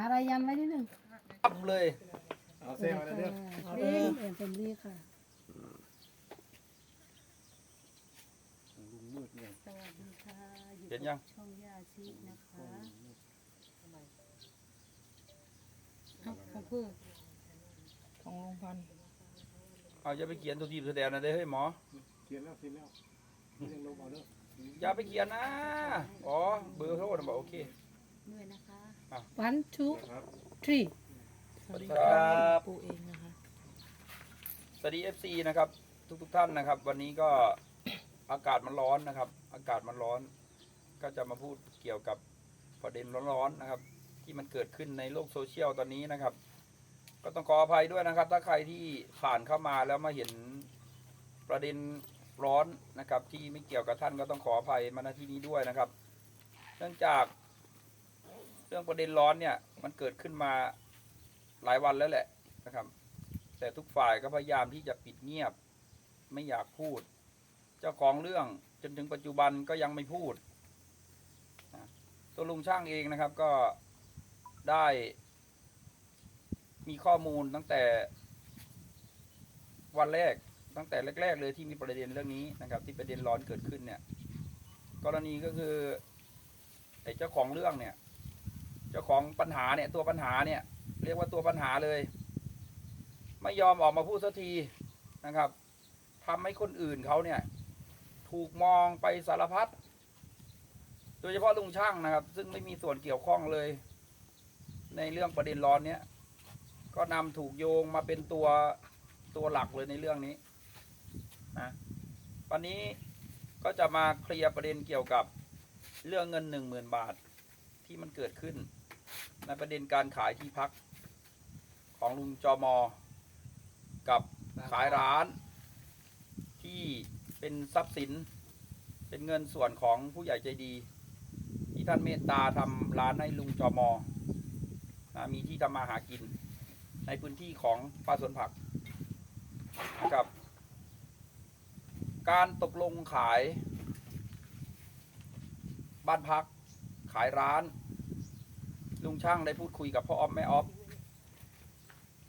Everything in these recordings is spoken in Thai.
าอะไรยันไว้นิดหนึ่งปั๊บเลยเอาเส้นมาเด้อเด้งเอ็นเฟมลี่ค่ะลุงมืดเนี่ยสวัสดีค่ะอยู่เห็นยัง ช่องยาชีนะคะเอาของเพื่อของลุงพันธุ์เอาอย่าไปเขียนตัวทีมแสดงนะเด้อเฮ้ยหมอเขียนแล้วเขียนแล้วยังลงเอาเด้ออย่าไปเขียนนะ อ๋อ เบอร์โทรนะบอกโอเค ด้วยนะคะอะ one two ครับ three สวัสดีครับปูเองนะคะ สวัสดี FC นะครับ ทุกทุกๆท่านนะครับ วันนี้ก็อากาศมันร้อนนะครับ อากาศมันร้อน ก็จะมาพูดเกี่ยวกับประเด็นร้อนๆนะครับ ที่มันเกิดขึ้นในโลกโซเชียลตอนนี้นะครับ ก็ต้องขออภัยด้วยนะครับ ถ้าใครที่ผ่านเข้ามาแล้วมาเห็นประเด็นร้อนนะครับ ที่ไม่เกี่ยวกับท่านก็ต้องขออภัยมาณที่นี้ด้วยนะครับ เนื่องจาก เรื่องประเด็นร้อนเนี่ยมันเกิดขึ้นมาหลายวันแล้วแหละนะครับ แต่ทุกฝ่ายก็พยายามที่จะปิดเงียบ ไม่อยากพูด เจ้าของเรื่องจนถึงปัจจุบันก็ยังไม่พูดตัวลุงช่างเองนะครับก็ได้มีข้อมูลตั้งแต่วันแรกตั้งแต่แรก ๆ เลยที่มีประเด็นเรื่องนี้นะครับ ที่ประเด็นร้อนเกิดขึ้นเนี่ย กรณีก็คือไอ้เจ้าของเรื่องเนี่ย เจ้าของปัญหาเนี่ยตัวปัญหาเนี่ย เรียกว่าตัวปัญหาเลย ไม่ยอมออกมาพูดสักทีนะครับทำให้คนอื่นเขาเนี่ย ถูกมองไปสารพัดโดยเฉพาะลุงช่างนะครับ ซึ่งไม่มีส่วนเกี่ยวข้องเลย ในเรื่องประเด็นร้อนเนี้ยก็นำถูกโยงมาเป็นตัวตัวหลักเลยในเรื่องนี้นะวันนี้ก็จะมาเคลียร์ประเด็นเกี่ยวกับเรื่องเงินหนึ่งหมื่นบาทที่มันเกิดขึ้น ในประเด็นการขายที่พักของลุงจอมอ กับขายร้าน ที่เป็นทรัพย์สิน เป็นเงินส่วนของผู้ใหญ่ใจดี ที่ท่านเมตตาทำร้านให้ลุงจอมอนะมีที่ทำมาหากิน ในพื้นที่ของป้าสวนผักนะครับ การตกลงขาย บ้านพักขายร้าน ลุงช่างได้พูดคุยกับพ่อออฟแม่ออฟ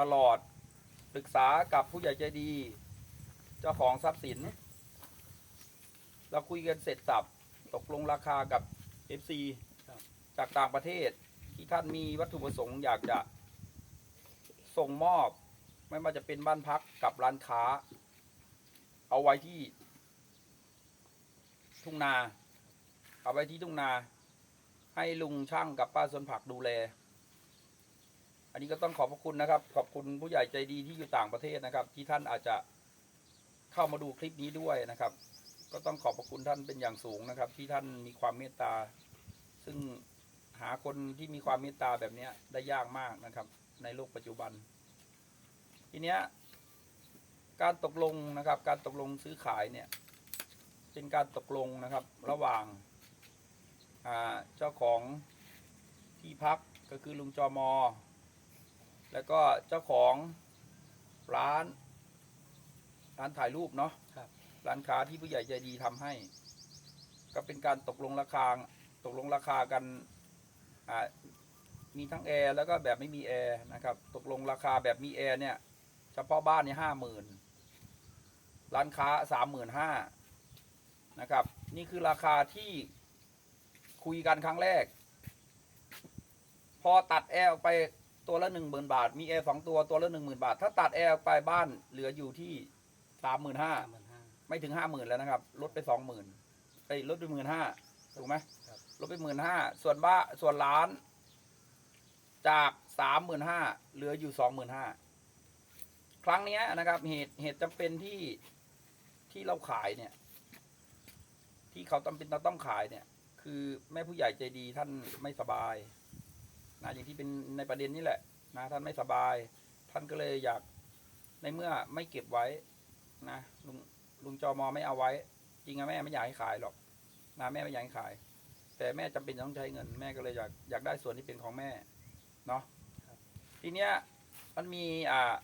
ตลอดปรึกษากับผู้ใหญ่ใจดี เจ้าของทรัพย์สิน เราคุยกันเสร็จสับตกลงราคากับ FC จากต่างประเทศ ที่ท่านมีวัตถุประสงค์อยากจะส่งมอบ ไม่ว่าจะเป็นบ้านพักกับร้านค้า เอาไว้ที่ทุ่งนา เอาไว้ที่ทุ่งนา ให้ลุงช่างกับป้าสวนผักดูแล อันนี้ก็ต้องขอบพระคุณนะครับ ขอบคุณผู้ใหญ่ใจดีที่อยู่ต่างประเทศนะครับ ที่ท่านอาจจะเข้ามาดูคลิปนี้ด้วยนะครับ ก็ต้องขอบพระคุณท่านเป็นอย่างสูงนะครับ ที่ท่านมีความเมตตา ซึ่งหาคนที่มีความเมตตาแบบนี้ได้ยากมากนะครับ ในโลกปัจจุบัน ทีเนี้ยการตกลงนะครับ การตกลงซื้อขายเนี่ย เป็นการตกลงนะครับ ระหว่าง เจ้าของที่พักก็คือลุงจอมอ แล้วก็เจ้าของร้าน ร้านถ่ายรูปเนาะครับ ร้านค้าที่ผู้ใหญ่ใจดีทำให้ ก็เป็นการตกลงราคาตกลงราคากันอ่ามีทั้งแอร์แล้วก็แบบไม่มีแอร์นะครับ ตกลงราคาแบบมีแอร์เนี่ยเฉพาะบ้านเนี่ยห้าหมื่นร้านค้าสามหมื่นห้านะครับ นี่คือราคาที่ คุยกันครั้งแรก พอตัดแอร์ออกไปตัวละหนึ่งหมื่นบาท มีแอร์สองตัวตัวละหนึ่งหมื่นบาท ถ้าตัดแอร์ออกไปบ้านเหลืออยู่ที่สามหมื่นห้าห้าหมื่นห้าไม่ถึงห้าหมื่นแล้วนะครับ ลดไปสองหมื่นเอ้ยลดไปหมื่นห้าถูกไหมครับลดไปหมื่นห้าส่วนบ้าส่วนล้าน จากสามหมื่นห้าเหลืออยู่สองหมื่นห้าครั้งเนี้ยนะครับ เหตุเหตุจำเป็นที่ที่เราขายเนี่ย ที่เขาจำเป็นเราต้องขายเนี่ย คือแม่ผู้ใหญ่ใจดีท่านไม่สบายนะอย่างที่เป็นในประเด็นนี้แหละนะท่านไม่สบาย ท่านก็เลยอยากในเมื่อไม่เก็บไว้นะลุงลุงจอมอไม่เอาไว้ จริงอะแม่ไม่อยากให้ขายหรอกนะแม่ไม่อยากให้ขาย แต่แม่จำเป็นต้องใช้เงิน แม่ก็เลยอยากอยากได้ส่วนที่เป็นของแม่เนาะทีเนี้ยมันมีอ่า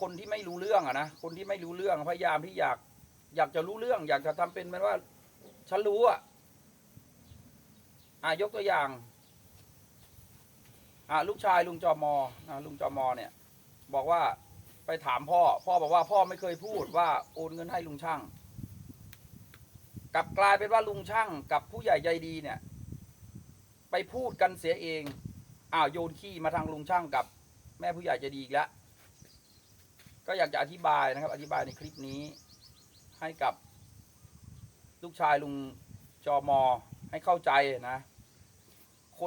คนที่ไม่รู้เรื่องอะนะคนที่ไม่รู้เรื่องพยายามที่อยาก อยากจะรู้เรื่อง อยากจะทำเป็นเหมือนว่า ฉันรู้อะ อะยกตัวอย่างอ่าลูกชายลุงจอมอนะลุงจอมอเนี่ย บอกว่าไปถามพ่อ พ่อบอกว่าพ่อไม่เคยพูดว่าโอนเงินให้ลุงช่างกลับกลายเป็นว่าลุงช่างกับผู้ใหญ่ใจดีเนี่ย ไปพูดกันเสียเองอ้าวโยนขี้มาทางลุงช่างกับแม่ผู้ใหญ่ใจดีอีกแล้วก็อยากจะอธิบายนะครับ อธิบายในคลิปนี้ ให้กับลูกชายลุงจอมอให้เข้าใจนะ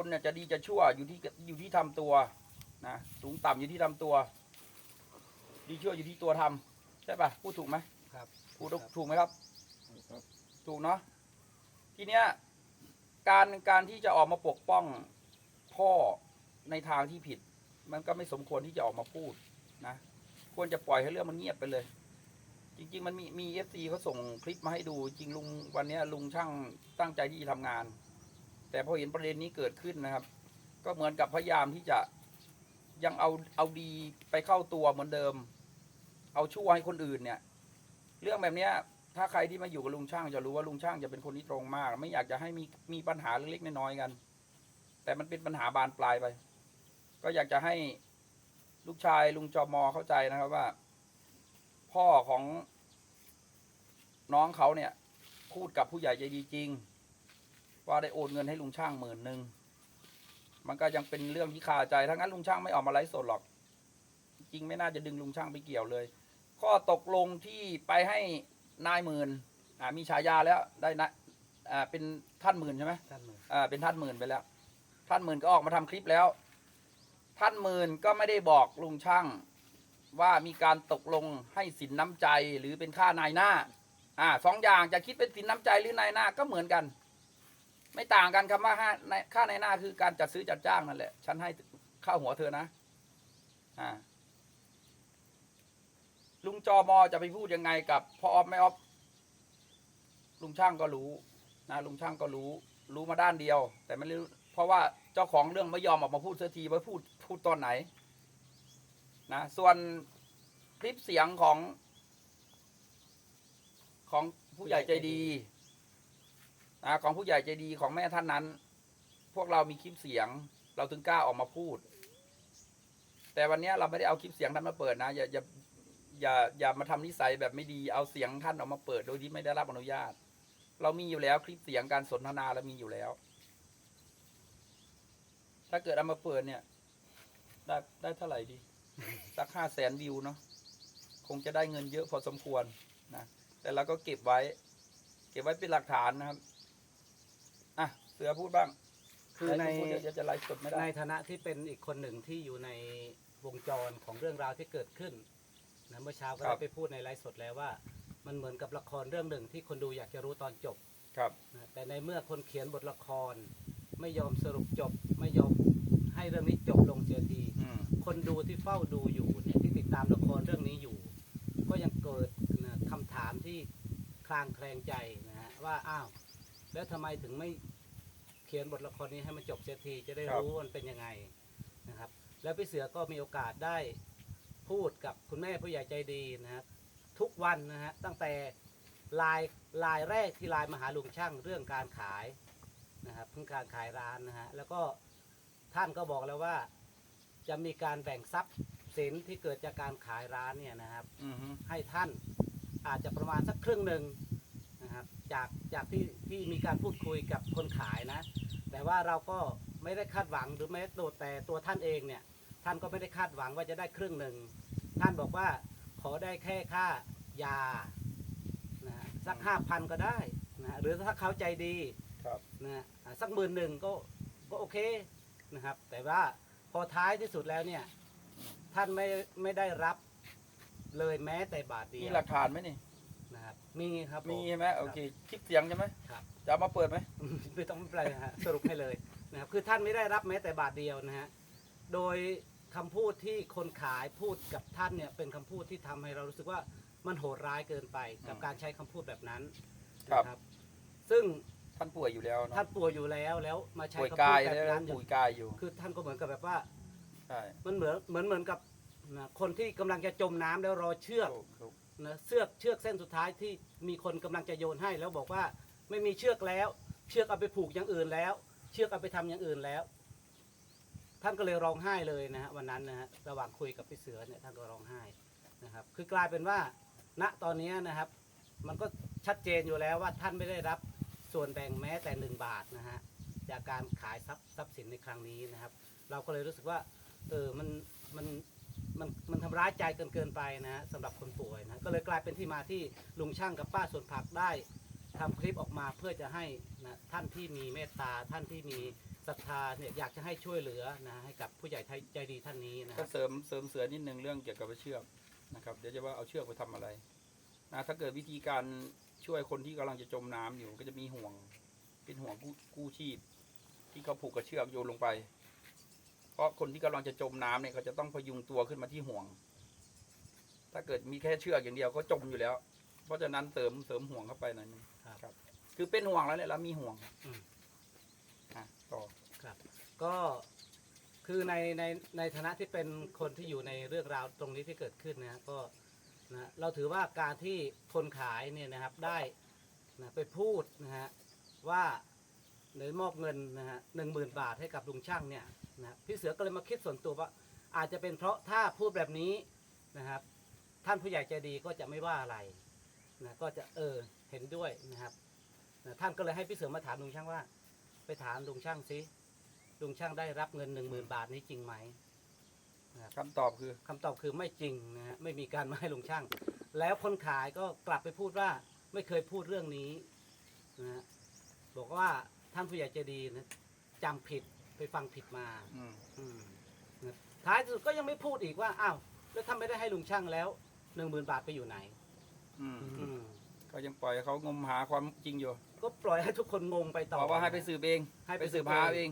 คนเนี่ยจะดีจะชั่วอยู่ที่อยู่ที่ทำตัวนะสูงต่ำอยู่ที่ทำตัว ดีชั่วอยู่ที่ตัวทำใช่ปะพูดถูกไหมครับพูดถูกไหมครับครับ ถูกเนาะทีเนี้ยการการที่จะออกมาปกป้องพ่อในทางที่ผิด มันก็ไม่สมควรที่จะออกมาพูดนะควรจะปล่อยให้เรื่องมันเงียบไปเลย จริง ๆ มันมีมีเอฟซีเขาส่งคลิปมาให้ดู จริงลุงวันเนี้ยลุงช่างตั้งใจที่จะทำงาน แต่พอเห็นประเด็นนี้เกิดขึ้นนะครับ ก็เหมือนกับพยายามที่จะยังเอาเอาดีไปเข้าตัวเหมือนเดิม เอาชั่วให้คนอื่นเนี่ย เรื่องแบบเนี้ย ถ้าใครที่มาอยู่กับลุงช่างจะรู้ว่าลุงช่างจะเป็นคนที่ตรงมาก ไม่อยากจะให้มีมีปัญหาเล็กๆน้อยๆกัน แต่มันเป็นปัญหาบานปลายไป ก็อยากจะให้ลูกชายลุงจอมอเข้าใจนะครับว่า พ่อของน้องเขาเนี่ยพูดกับผู้ใหญ่ใจดีจริง ว่าได้โอนเงินให้ลุงช่างหมื่นหนึ่งมันก็ยังเป็นเรื่องที่คาใจถ้างั้นลุงช่างไม่ออกมาไลฟ์สดหรอก จริงไม่น่าจะดึงลุงช่างไปเกี่ยวเลย ข้อตกลงที่ไปให้นายหมื่นอ่ามีฉายาแล้วได้นะอ่าเป็นท่านหมื่นใช่ไหมท่านหมื่นอ่าเป็นท่านหมื่นไปแล้ว ท่านหมื่นก็ออกมาทำคลิปแล้ว ท่านหมื่นก็ไม่ได้บอกลุงช่างว่ามีการตกลงให้สินน้ำใจหรือเป็นค่านายหน้าอ่าสองอย่างจะคิดเป็นสินน้ำใจหรือนายหน้าก็เหมือนกัน ไม่ต่างกันคำว่าค่าค่านหน้าคือการจัดซื้อจัดจ้างนั่นแหละ ฉันให้ค่าหัวเธอนะอ่าลุงจอมอจะไปพูดยังไงกับพ่อออฟไม่ออฟลุงช่างก็รู้นะลุงช่างก็รู้ รู้มาด้านเดียว แต่ไม่รู้เพราะว่าเจ้าของเรื่องไม่ยอมออกมาพูดเสียทีว่าพูดพูดตอนไหน นะ ส่วนคลิปเสียงของ ของผู้ใหญ่ใจดี ของผู้ใหญ่ใจดีของแม่ท่านนั้น พวกเรามีคลิปเสียง เราถึงกล้าออกมาพูด แต่วันนี้เราไม่ได้เอาคลิปเสียงท่านมาเปิดนะอย่าอย่าอย่าอย่ามาทำนิสัยแบบไม่ดีเอาเสียงท่านออกมาเปิดโดยที่ไม่ได้รับอนุญาต เรามีอยู่แล้วคลิปเสียงการสนทนาเรามีอยู่แล้ว ถ้าเกิดเอามาเปิดเนี่ยได้ได้เท่าไหร่ดีสักห้าแสนวิวเนาะคงจะได้เงินเยอะพอสมควรนะแต่เราก็เก็บไว้ เก็บไว้เป็นหลักฐานนะครับ อะเสือพูดบ้างคือในพูดเดี๋ยวจะไลฟ์สดไม่ได้ในฐานะที่เป็นอีกคนหนึ่งที่อยู่ในวงจรของเรื่องราวที่เกิดขึ้นนะเมื่อเช้าก็ครัได้บไปพูดในไลฟ์สดแล้วว่า มันเหมือนกับละครเรื่องหนึ่งที่คนดูอยากจะรู้ตอนจบครับนะแต่ในเมื่อคนเขียนบทละคร ไม่ยอมสรุปจบ ไม่ยอมให้เรื่องนี้จบลงเสียทีอืมคนดูที่เฝ้าดูอยู่เนี่ยที่ติดตามละครเรื่องนี้อยู่ ก็ยังเกิดนะคำถามที่คลางแคลงใจนะฮะว่าอ้าว แล้วทำไมถึงไม่เขียนบทละครนี้ให้มันจบเสียทีจะได้รู้ว่ามันเป็นยังไงนะครับ แล้วพี่เสือก็มีโอกาสได้พูดกับคุณแม่ผู้ใหญ่ใจดีนะฮะทุกวันนะฮะตั้งแต่ไลายลายแรกที่ไลน์มาหาลุงช่างเรื่องการขายนะครับเพิ่งการขายร้านนะฮะแล้วก็ท่านก็บอกแล้วว่าจะมีการแบ่งทรัพย์สินที่เกิดจากการขายร้านเนี่ยนะครับอืมฮึให้ท่านอาจจะประมาณสักครึ่งหนึ่งนะครับ จากจากที่ที่มีการพูดคุยกับคนขายนะ แต่ว่าเราก็ไม่ได้คาดหวังหรือแม้ตัวแต่ตัวท่านเองเนี่ยท่านก็ไม่ได้คาดหวังว่าจะได้ครึ่งหนึ่งท่านบอกว่าขอได้แค่ค่ายานะฮะสักห้าพันก็ได้นะฮะหรือถ้าเขาใจดีครับนะฮะอ่าสักหมื่นหนึ่งก็ก็โอเคนะครับ แต่ว่าพอท้ายที่สุดแล้วเนี่ย ท่านไม่ไม่ได้รับเลยแม้แต่บาทเดียวมีหลักฐานไหมนี่ นะครับมีครับมีผใช่ไหมครับโอเคคลิปเสียงใช่ไหมครับ จะเอามาเปิดไหม ไม่ต้องไม่เป็นไรนะฮะสรุปให้เลยนะครับคือท่านไม่ได้รับแม้แต่บาทเดียวนะฮะโดยคำพูดที่คนขายพูดกับท่านเนี่ยเป็นคำพูดที่ทำให้เรารู้สึกว่ามันโหดร้ายเกินไปกับการใช้คำพูดแบบนั้นนะครับซึ่งท่านป่วยอยู่แล้วเนาะท่านป่วยอยู่แล้วแล้วมาใช้ป่วยคำพูกาดยแบแล้วบนั้นอยู่ป่วยกายอยู่คือท่านก็เหมือนกับแบบว่า ใช่มันเหมือนเหมือนเหมือนกับนะคนที่กำลังจะจมน้ำแล้วรอเชือกถูกถูก นะเชือกเชือกเส้นสุดท้ายที่มีคนกำลังจะโยนให้ แล้วบอกว่าไม่มีเชือกแล้ว เชือกเอาไปผูกอย่างอื่นแล้ว เชือกเอาไปทำอย่างอื่นแล้ว ท่านก็เลยร้องไห้เลยนะฮะวันนั้นนะฮะระหว่างคุยกับพี่เสือเนี่ยท่านก็ร้องไห้นะครับ คือกลายเป็นว่า ณตอนนี้นะครับ มันก็ชัดเจนอยู่แล้วว่าท่านไม่ได้รับส่วนแบ่งแม้แต่หนึ่งบาทนะฮะจากการขายทรัพย์ทรัพย์สินในครั้งนี้นะครับ เราก็เลยรู้สึกว่าเออมันมัน มันมันทำร้ายใจเกินเกินไปนะสำหรับคนป่วยนะก็เลยกลายเป็นที่มาที่ลุงช่างกับป้าสวนผักได้ทำคลิปออกมาเพื่อจะให้นะท่านที่มีเมตตาท่านที่มีศรัทธาเนี่ยอยากจะให้ช่วยเหลือนะให้กับผู้ใหญ่ใจดีท่านนี้นะคก็รับเสริมเสริมเสือนิดนึงเรื่องเกี่ยวกับเชือกนะครับเดี๋ยวจะว่าเอาเชือกไปทำอะไรนะถ้าเกิดวิธีการช่วยคนที่กำลังจะจมน้ำอยู่ ก็จะมีห่วง เป็นห่วงกู้กู้ชีพ ที่เขาผูกกับเชือกโยนลงไป เพราะคนที่กำลังจะจมน้ำเนี่ยเขาจะต้องพยุงตัวขึ้นมาที่ห่วง ถ้าเกิดมีแค่เชือกอย่างเดียวก็จมอยู่แล้ว เพราะฉะนั้นเสริมเสริมห่วงเข้าไปหน่อยนึงครับครับคือเป็นห่วงแล้วเนี่ยแล้วมีห่วงอืมอะต่อครับ ก็คือในในในฐานะที่เป็นคนที่อยู่ในเรื่องราวตรงนี้ที่เกิดขึ้นนะก็นะเราถือว่าการที่คนขายเนี่ยนะครับได้นะไปพูดนะฮะว่า ในมอบเงินนะฮะหนึ่งหมื่นบาทให้กับลุงช่างเนี่ยนะพี่เสือก็เลยมาคิดส่วนตัวว่า อาจจะเป็นเพราะถ้าพูดแบบนี้นะครับ ท่านผู้ใหญ่ใจดีก็จะไม่ว่าอะไรนะก็จะเออเห็นด้วยนะครับนะท่านก็เลยให้พี่เสือมาถามลุงช่างว่า ไปถามลุงช่างสิลุงช่างได้รับเงินหนึ่งหมื่นบาทนี้จริงไหมคำตอบคือคำตอบคือไม่จริงนะฮะไม่มีการมาให้ลุงช่าง แล้วคนขายก็กลับไปพูดว่าไม่เคยพูดเรื่องนี้นะฮะบอกว่า ท่านผู้ใหญ่ใจดีนะจำผิดไปฟังผิดมา อืมอืมนะท้ายที่สุดก็ยังไม่พูดอีกว่าอ้าวแล้วถ้าไม่ได้ให้ลุงช่างแล้วหนึ่งหมื่นบาทไปอยู่ไหน อืมอืมก็ยังปล่อยให้เขางมหาความจริงอยู่ก็ปล่อยให้ทุกคนงงไปต่อ บอกว่าให้ไปสืบเองให้ไปสืบหาเอง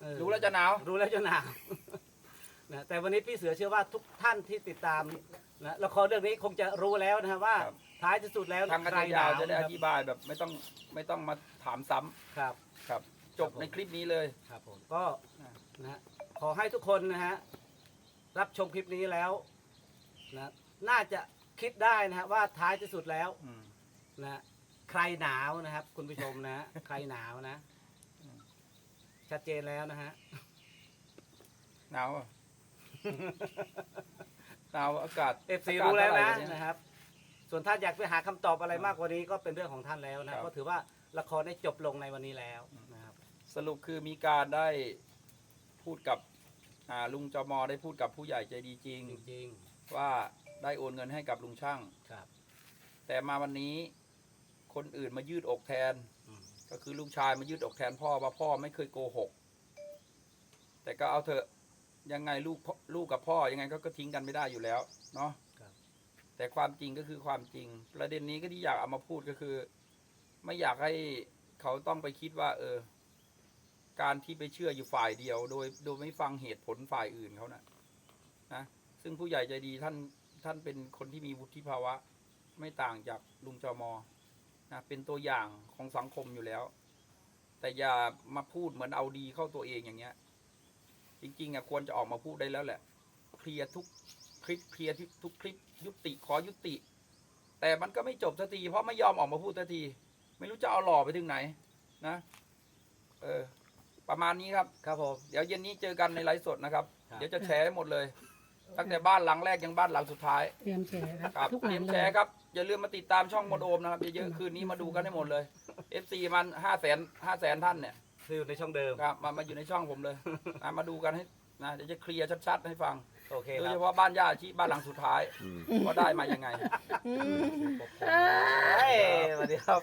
เออรู้แล้วจะหนาว รู้แล้วจะหนาว นะแต่วันนี้พี่เสือเชื่อว่าทุกท่านที่ติดตามนะละครเรื่องนี้คงจะรู้แล้วนะครับว่าครับ ท้ายที่สุดแล้วทางกันใครยาวหนจะได้คอรับธิบายแบบไม่ต้องไม่ต้องมาถามซ้ำครับ ครับ จบครับผมในคลิปนี้เลย ครับผมก็อ่านะฮะขอให้ทุกคนนะฮะรับชมคลิปนี้แล้วนะน่าจะคิดได้นะฮะว่าท้ายที่สุดแล้วอืม นะใครหนาวนะครับ คุณผู้ชมนะใครหนาวนะอืมชัดเจนแล้วนะฮะหนาวอะ หนาวอากาศเอฟซีากาศรู้แล้วนะเท่าไหร่เยนะครับ ส่วนท่านอยากไปหาคำตอบอะไรมากกว่านี้ก็เป็นเรื่องของท่านแล้วนะครับก็ถือว่าละครได้จบลงในวันนี้แล้วนะครับ สรุปคือมีการได้พูดกับอ่าลุงจอมอได้พูดกับผู้ใหญ่ใจดีจริงจริงว่าได้โอนเงินให้กับลุงช่างๆครับ แต่มาวันนี้คนอื่นมายืดอกแทนอืมก็คือลูกชายมายืดอกแทนพ่อว่าพ่อไม่เคยโกหก แต่ก็เอาเถอะ ยังไงลูกพ่อลูกกับพ่อยังไงก็ก็ทิ้งกันไม่ได้อยู่แล้ว เนาะครับ แต่ความจริงก็คือความจริง ประเด็นนี้ก็ที่อยากเอามาพูดก็คือ ไม่อยากให้เขาต้องไปคิดว่า เออ การที่ไปเชื่ออยู่ฝ่ายเดียว โดยโดยไม่ฟังเหตุผลฝ่ายอื่นเขานะนะซึ่งผู้ใหญ่ใจดีท่านท่านเป็นคนที่มีวุฒิภาวะ ไม่ต่างจากลุงจอมอนะเป็นตัวอย่างของสังคมอยู่แล้ว แต่อย่ามาพูดเหมือนเอาดีเข้าตัวเองอย่างเงี้ย จริงๆอะควรจะออกมาพูดได้แล้วแหละ เคลียร์ทุกคลิปเคลียร์ทุกคลิปยุติขอยุติ แต่มันก็ไม่จบสักทีเพราะไม่ยอมออกมาพูดสักที ไม่รู้จะเอาหล่อไปถึงไหนนะ เออ ประมาณนี้ครับ ครับผม เดี๋ยวเย็นนี้เจอกันในไลฟ์สดนะครับ ครับ เดี๋ยวจะแชร์ให้หมดเลย ตั้งแต่บ้านหลังแรกยังบ้านหลังสุดท้าย เตรียมแชร์ครับครับทุกเตหรีลัยงมเลแชยร์ครับ อย่าลืมมาติดตามช่องมดโอมนะครับ เยอะๆคืนนี้มาดูกันให้หมดเลย FC มันห้าแสนห้าแสนท่านเนี่ย คืออยู่ในช่องเดิม ครับมามาอยู่ในช่องผมเลยนะมาดูกันให้นะเดี๋ยวจะเคลียร์ชัดๆให้ฟังโอเคโดคยรัเฉบพาะบ้านย่าชีบ้านหลังสุดท้ายว่าได้มายังไงอืมเฮ้ยสวัสดีครับ